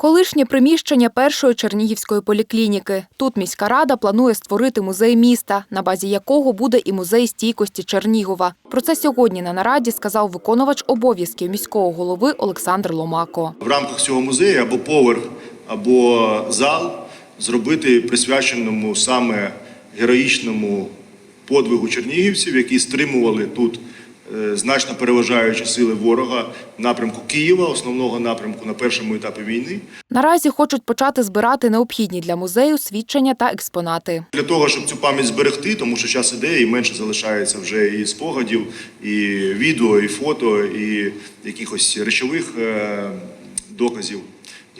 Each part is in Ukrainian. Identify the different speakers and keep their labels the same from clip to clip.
Speaker 1: Колишнє приміщення першої Чернігівської поліклініки. Тут міська рада планує створити музей міста, на базі якого буде і музей стійкості Чернігова. Про це сьогодні на нараді сказав виконувач обов'язків міського голови Олександр Ломако.
Speaker 2: в рамках цього музею або поверх, або зал зробити присвяченому саме героїчному подвигу чернігівців, які стримували тут значно переважаючі сили ворога напрямку Києва, основного напрямку на першому етапі війни.
Speaker 1: Наразі хочуть почати збирати необхідні для музею свідчення та експонати.
Speaker 2: Для того, щоб цю пам'ять зберегти, тому що час іде і менше залишається вже і спогадів, і відео, і фото, і якихось речових е, доказів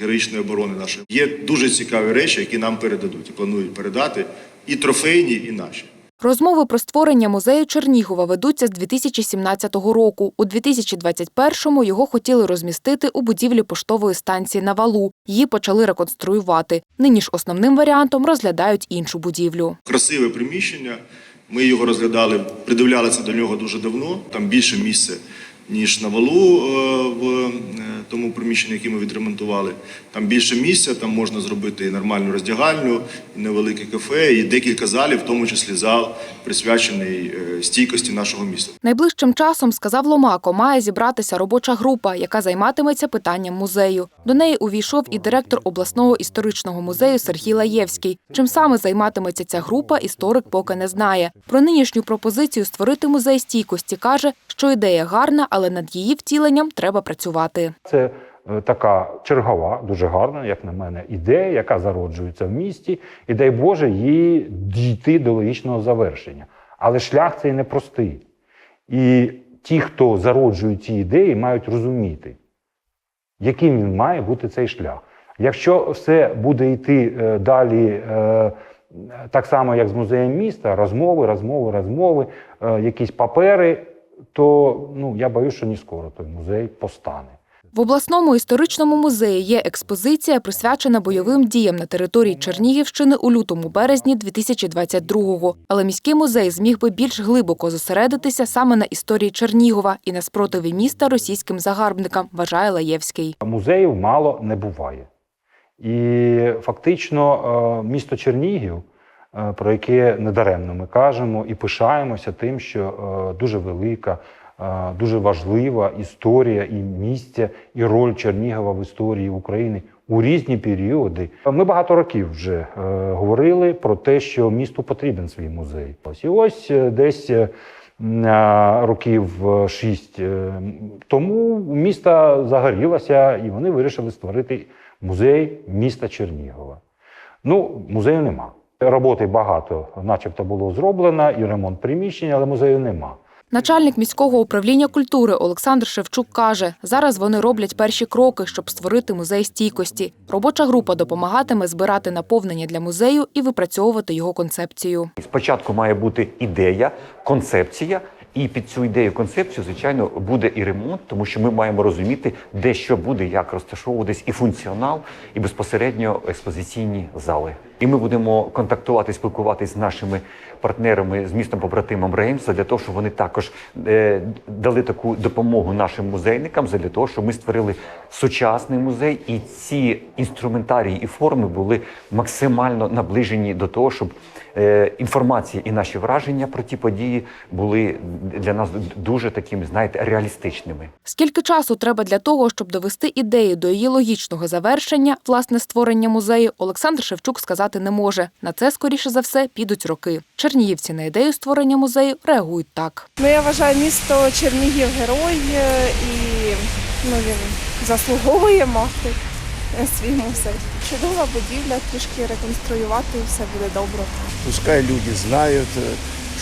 Speaker 2: героїчної оборони нашої. Є дуже цікаві речі, які нам передадуть і планують передати і трофейні, і наші.
Speaker 1: Розмови про створення музею Чернігова ведуться з 2017 року. У 2021-му його хотіли розмістити у будівлі поштової станції на валу. Її почали реконструювати. Нині ж основним варіантом розглядають іншу будівлю.
Speaker 2: Красиве приміщення. Ми його розглядали, придивлялися до нього дуже давно. Там більше місця, ніж на валу е, в е, тому приміщенні, яке ми відремонтували. Там більше місця, там можна зробити і нормальну роздягальню, і невелике кафе, і декілька залів, в тому числі зал, присвячений е, стійкості нашого міста.
Speaker 1: Найближчим часом, сказав Ломако, має зібратися робоча група, яка займатиметься питанням музею. До неї увійшов і директор обласного історичного музею Сергій Лаєвський. Чим саме займатиметься ця група, історик поки не знає. Про нинішню пропозицію створити музей стійкості каже, що ідея гарна, але над її втіленням треба працювати.
Speaker 3: Це е, така чергова, дуже гарна, як на мене, ідея, яка зароджується в місті, і дай Боже їй дійти до логічного завершення. Але шлях цей непростий. І ті, хто зароджують ці ідеї, мають розуміти, яким він має бути цей шлях. Якщо все буде йти е, далі е, так само, як з музеєм міста, розмови, розмови, розмови, якісь папери, то ну, я боюсь, що не скоро той музей постане.
Speaker 1: В обласному історичному музеї є експозиція, присвячена бойовим діям на території Чернігівщини у лютому березні 2022-го. Але міський музей зміг би більш глибоко зосередитися саме на історії Чернігова і на спротиві міста російським загарбникам, вважає Лаєвський.
Speaker 3: Музеїв мало не буває. І фактично е, місто Чернігів, е, про яке недаремно ми кажемо і пишаємося тим, що е, дуже велика, дуже важлива історія і місце, і роль Чернігова в історії України у різні періоди. Ми багато років вже е, говорили про те, що місту потрібен свій музей. Ось і ось е, десь. е, років шість тому місто загорілося, і вони вирішили створити музей міста Чернігова. Ну, музею нема. Роботи багато, начебто, було зроблено, і ремонт приміщення, але музею нема.
Speaker 1: Начальник міського управління культури Олександр Шевчук каже, зараз вони роблять перші кроки, щоб створити музей стійкості. Робоча група допомагатиме збирати наповнення для музею і випрацьовувати його концепцію.
Speaker 4: Спочатку має бути ідея, концепція, і під цю ідею, концепцію, звичайно, буде і ремонт, тому що ми маємо розуміти, де що буде, як розташовуватись, і функціонал, і безпосередньо експозиційні зали. І ми будемо контактувати, спілкуватись з нашими партнерами з містом побратимом Реймса для того, щоб вони також е, дали таку допомогу нашим музейникам, для того, щоб ми створили сучасний музей, і ці інструментарії і форми були максимально наближені до того, щоб е, інформація і наші враження про ті події були для нас дуже такими, знаєте, реалістичними.
Speaker 1: Скільки часу треба для того, щоб довести ідею до її логічного завершення, власне створення музею, Олександр Шевчук сказати не може. На це, скоріше за все, підуть роки. Чернігівці на ідею створення музею реагують так.
Speaker 5: Ну, я вважаю, місто Чернігів герой е, і ну, він заслуговує мати е, свій музей. Чудова будівля, трішки реконструювати і все буде добре.
Speaker 6: Пускай люди знают, э,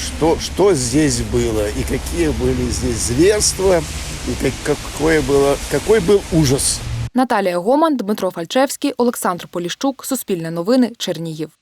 Speaker 6: что, что здесь было и какие были здесь зверства, и как, какое было, какой был ужас.
Speaker 1: Наталія Гоман, Дмитро Фальчевський, Олександр Поліщук, Суспільне новини, Чернігів.